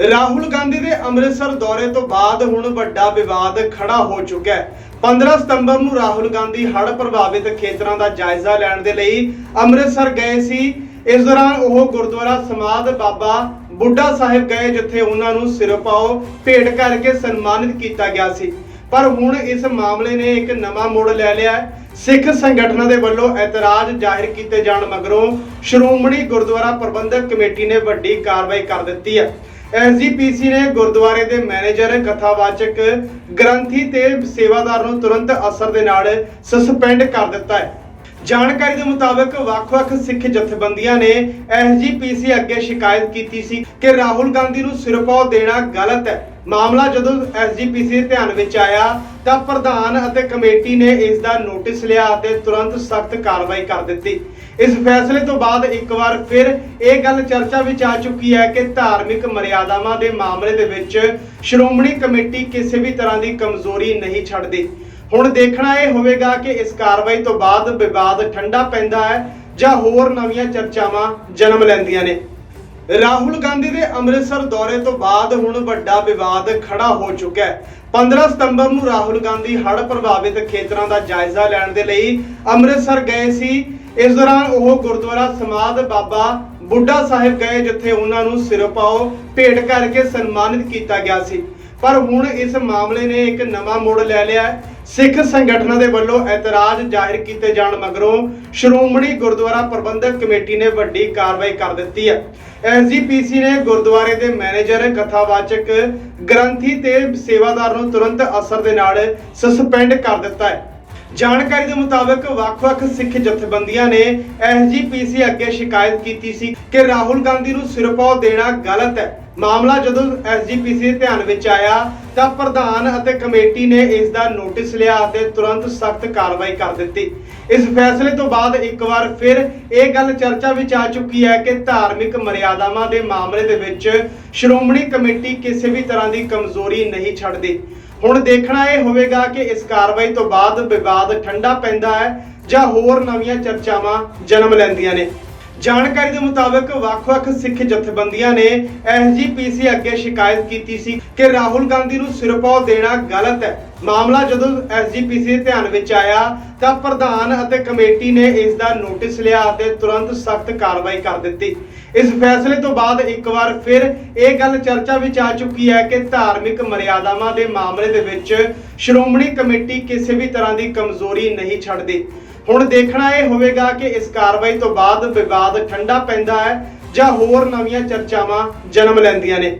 ਰਾਹੁਲ ਗਾਂਧੀ ਦੇ ਅੰਮ੍ਰਿਤਸਰ ਦੌਰੇ ਤੋਂ ਬਾਅਦ ਹੁਣ ਵੱਡਾ ਵਿਵਾਦ ਖੜਾ ਹੋ ਚੁੱਕਾ ਹੈ। 15 ਸਤੰਬਰ ਨੂੰ ਰਾਹੁਲ ਗਾਂਧੀ ਹੜ੍ਹ ਪ੍ਰਭਾਵਿਤ ਖੇਤਰਾਂ ਦਾ ਜਾਇਜ਼ਾ ਲੈਣ ਦੇ ਲਈ ਅੰਮ੍ਰਿਤਸਰ ਗਏ ਸੀ। ਇਸ ਦੌਰਾਨ ਉਹ ਗੁਰਦੁਆਰਾ ਸਮਾਧ ਬਾਬਾ ਬੁੱਢਾ ਸਾਹਿਬ ਗਏ, ਜਿੱਥੇ ਉਹਨਾਂ ਨੂੰ ਸਿਰਪਾਓ ਭੇਟ ਕਰਕੇ ਸਨਮਾਨਿਤ ਕੀਤਾ ਗਿਆ ਸੀ। ਪਰ ਹੁਣ ਇਸ ਮਾਮਲੇ ਨੇ ਇੱਕ ਨਵਾਂ ਮੋੜ ਲੈ ਲਿਆ ਸਿੱਖ ਸੰਗਠਨਾਂ ਦੇ ਵੱਲੋਂ ਇਤਰਾਜ਼ ਜ਼ਾਹਿਰ ਕੀਤੇ ਜਾਣ ਮਗਰੋਂ ਸ਼੍ਰੋਮਣੀ ਗੁਰਦੁਆਰਾ ਪ੍ਰਬੰਧਕ ਕਮੇਟੀ ਨੇ ਵੱਡੀ ਕਾਰਵਾਈ ਕਰ ਦਿੱਤੀ ਹੈ। ਐਸਜੀਪੀਸੀ ਨੇ ਗੁਰਦੁਆਰੇ ਦੇ ਮੈਨੇਜਰ, ਕਥਾਵਾਚਕ, ਗ੍ਰੰਥੀ ਤੇ ਸੇਵਾਦਾਰ ਨੂੰ ਤੁਰੰਤ ਅਸਰ ਦੇ ਨਾਲ ਸਸਪੈਂਡ ਕਰ ਦਿੱਤਾ ਹੈ। ਜਾਣਕਾਰੀ ਦੇ ਮੁਤਾਬਕ ਵੱਖ-ਵੱਖ ਸਿੱਖ ਜਥੇਬੰਦੀਆਂ ਨੇ ਐਸਜੀਪੀਸੀ ਅੱਗੇ ਸ਼ਿਕਾਇਤ ਕੀਤੀ ਸੀ ਕਿ ਰਾਹੁਲ ਗਾਂਧੀ ਨੂੰ ਸਿਰਪਾਓ ਦੇਣਾ ਗਲਤ ਹੈ। ਮਾਮਲਾ ਜਦੋਂ ਐਸਜੀਪੀਸੀ ਦੇ ਧਿਆਨ ਵਿੱਚ ਆਇਆ ਤਾਂ ਪ੍ਰਧਾਨ ਅਤੇ ਕਮੇਟੀ ਨੇ ਇਸ ਦਾ ਨੋਟਿਸ ਲਿਆ ਅਤੇ ਤੁਰੰਤ ਸਖਤ ਕਾਰਵਾਈ ਕਰ ਦਿੱਤੀ। ਇਸ ਫੈਸਲੇ ਤੋਂ ਬਾਅਦ ਇੱਕ ਵਾਰ ਫਿਰ ਇਹ ਗੱਲ ਚਰਚਾ ਵਿੱਚ ਆ ਚੁੱਕੀ ਹੈ ਕਿ ਧਾਰਮਿਕ ਮਰਿਆਦਾਵਾਂ ਦੇ ਮਾਮਲੇ ਦੇ ਵਿੱਚ ਸ਼੍ਰੋਮਣੀ ਕਮੇਟੀ ਕਿਸੇ ਵੀ ਤਰ੍ਹਾਂ ਦੀ ਕਮਜ਼ੋਰੀ ਨਹੀਂ ਛੱਡਦੀ। ਹੁਣ ਦੇਖਣਾ ਇਹ ਹੋਵੇਗਾ ਕਿ ਇਸ ਕਾਰਵਾਈ ਤੋਂ ਬਾਅਦ ਵਿਵਾਦ ਠੰਡਾ ਪੈਂਦਾ ਹੈ ਜਾਂ ਹੋਰ ਨਵੀਆਂ ਚਰਚਾਵਾਂ ਜਨਮ ਲੈਂਦੀਆਂ ਨੇ। ਰਾਹੁਲ ਗਾਂਧੀ ਦੇ ਅੰਮ੍ਰਿਤਸਰ ਦੌਰੇ ਤੋਂ ਬਾਅਦ ਹੁਣ ਵੱਡਾ ਵਿਵਾਦ ਖੜਾ ਹੋ ਚੁੱਕਾ ਹੈ। 15 ਸਤੰਬਰ ਨੂੰ ਰਾਹੁਲ ਗਾਂਧੀ ਹੜ੍ਹ ਪ੍ਰਭਾਵਿਤ ਖੇਤਰਾਂ ਦਾ ਜਾਇਜ਼ਾ ਲੈਣ ਦੇ ਲਈ ਅੰਮ੍ਰਿਤਸਰ ਗਏ ਸੀ। ਇਸ ਦੌਰਾਨ ਉਹ ਗੁਰਦੁਆਰਾ ਸਮਾਧ ਬਾਬਾ ਬੁੱਢਾ ਸਾਹਿਬ ਗਏ, ਜਿੱਥੇ ਉਹਨਾਂ ਨੂੰ ਸਿਰਪਾਓ ਭੇਟ ਕਰਕੇ ਸਨਮਾਨਿਤ ਕੀਤਾ ਗਿਆ ਸੀ। ਪਰ ਹੁਣ ਇਸ ਮਾਮਲੇ ਨੇ ਇੱਕ ਨਵਾਂ ਮੋੜ ਲੈ ਲਿਆ ਸਿੱਖ ਸੰਗਠਨਾਂ ਦੇ ਵੱਲੋਂ ਇਤਰਾਜ਼ ਜ਼ਾਹਿਰ ਕੀਤੇ ਜਾਣ ਮਗਰੋਂ ਸ਼੍ਰੋਮਣੀ ਗੁਰਦੁਆਰਾ ਪ੍ਰਬੰਧਕ ਕਮੇਟੀ ਨੇ ਵੱਡੀ ਕਾਰਵਾਈ ਕਰ ਦਿੱਤੀ ਹੈ। ਐਸਜੀਪੀਸੀ ਨੇ ਗੁਰਦੁਆਰੇ ਦੇ ਮੈਨੇਜਰ, ਕਥਾਵਾਚਕ, ਗ੍ਰੰਥੀ ਤੇ ਸੇਵਾਦਾਰ ਨੂੰ ਤੁਰੰਤ ਅਸਰ ਦੇ ਨਾਲ ਸਸਪੈਂਡ ਕਰ ਦਿੱਤਾ ਹੈ। ਜਾਣਕਾਰੀ ਦੇ ਮੁਤਾਬਕ ਵੱਖ-ਵੱਖ ਸਿੱਖ ਜਥੇਬੰਦੀਆਂ ਨੇ ਐਸਜੀਪੀਸੀ ਅੱਗੇ ਸ਼ਿਕਾਇਤ ਕੀਤੀ ਸੀ ਕਿ ਰਾਹੁਲ ਗਾਂਧੀ ਨੂੰ ਸਿਰਪਾਓ ਦੇਣਾ ਗਲਤ ਹੈ। ਮਾਮਲਾ ਜਦੋਂ ਐਸਜੀਪੀਸੀ ਦੇ ਧਿਆਨ ਵਿੱਚ ਆਇਆ ਤਾਂ ਪ੍ਰਧਾਨ ਅਤੇ ਕਮੇਟੀ ਨੇ ਇਸ ਦਾ ਨੋਟਿਸ ਲਿਆ ਅਤੇ ਤੁਰੰਤ ਸਖਤ ਕਾਰਵਾਈ ਕਰ ਦਿੱਤੀ। ਇਸ ਫੈਸਲੇ ਤੋਂ ਬਾਅਦ ਇੱਕ ਵਾਰ ਫਿਰ ਇਹ ਗੱਲ ਚਰਚਾ ਵਿੱਚ ਆ ਚੁੱਕੀ ਹੈ ਕਿ ਧਾਰਮਿਕ ਮਰਿਆਦਾਵਾਂ ਦੇ ਮਾਮਲੇ ਦੇ ਵਿੱਚ ਸ਼੍ਰੋਮਣੀ ਕਮੇਟੀ ਕਿਸੇ ਵੀ ਤਰ੍ਹਾਂ ਦੀ ਕਮਜ਼ੋਰੀ ਨਹੀਂ ਛੱਡਦੀ। ਹੁਣ ਦੇਖਣਾ ਇਹ ਹੋਵੇਗਾ ਕਿ ਇਸ ਕਾਰਵਾਈ ਤੋਂ ਬਾਅਦ ਵਿਵਾਦ ਠੰਡਾ ਪੈਂਦਾ ਹੈ ਜਾਂ ਹੋਰ ਨਵੀਆਂ ਚਰਚਾਵਾਂ ਜਨਮ ਲੈਂਦੀਆਂ ਨੇ। ਜਾਣਕਾਰੀ ਦੇ ਮੁਤਾਬਕ ਵੱਖ-ਵੱਖ ਸਿੱਖ ਜਥੇਬੰਦੀਆਂ ਨੇ ਐਸਜੀਪੀਸੀ ਅੱਗੇ ਸ਼ਿਕਾਇਤ ਕੀਤੀ ਸੀ ਕਿ ਰਾਹੁਲ ਗਾਂਧੀ ਨੂੰ ਸਿਰਪਾਓ ਦੇਣਾ ਗਲਤ ਹੈ। ਮਾਮਲਾ ਜਦੋਂ ਐਸਜੀਪੀਸੀ ਦੇ ਧਿਆਨ ਵਿੱਚ ਆਇਆ ਤਾਂ ਪ੍ਰਧਾਨ ਅਤੇ ਕਮੇਟੀ ਨੇ ਇਸ ਦਾ ਨੋਟਿਸ ਲਿਆ ਅਤੇ ਤੁਰੰਤ ਸਖਤ ਕਾਰਵਾਈ ਕਰ ਦਿੱਤੀ। ਇਸ ਫੈਸਲੇ ਤੋਂ ਬਾਅਦ ਇੱਕ ਵਾਰ ਫਿਰ ਇਹ ਗੱਲ ਚਰਚਾ ਵਿੱਚ ਆ ਚੁੱਕੀ ਹੈ ਕਿ ਧਾਰਮਿਕ ਮਰਿਆਦਾਵਾਂ ਦੇ ਮਾਮਲੇ ਦੇ ਵਿੱਚ ਸ਼੍ਰੋਮਣੀ ਕਮੇਟੀ ਕਿਸੇ ਵੀ ਤਰ੍ਹਾਂ ਦੀ ਕਮਜ਼ੋਰੀ ਨਹੀਂ ਛੱਡਦੀ। ਹੁਣ ਦੇਖਣਾ ਇਹ ਹੋਵੇਗਾ ਕਿ ਇਸ ਕਾਰਵਾਈ ਤੋਂ ਬਾਅਦ ਵਿਵਾਦ ਠੰਡਾ ਪੈਂਦਾ ਹੈ ਜਾਂ ਹੋਰ ਨਵੀਆਂ ਚਰਚਾਵਾਂ ਜਨਮ ਲੈਂਦੀਆਂ ਨੇ।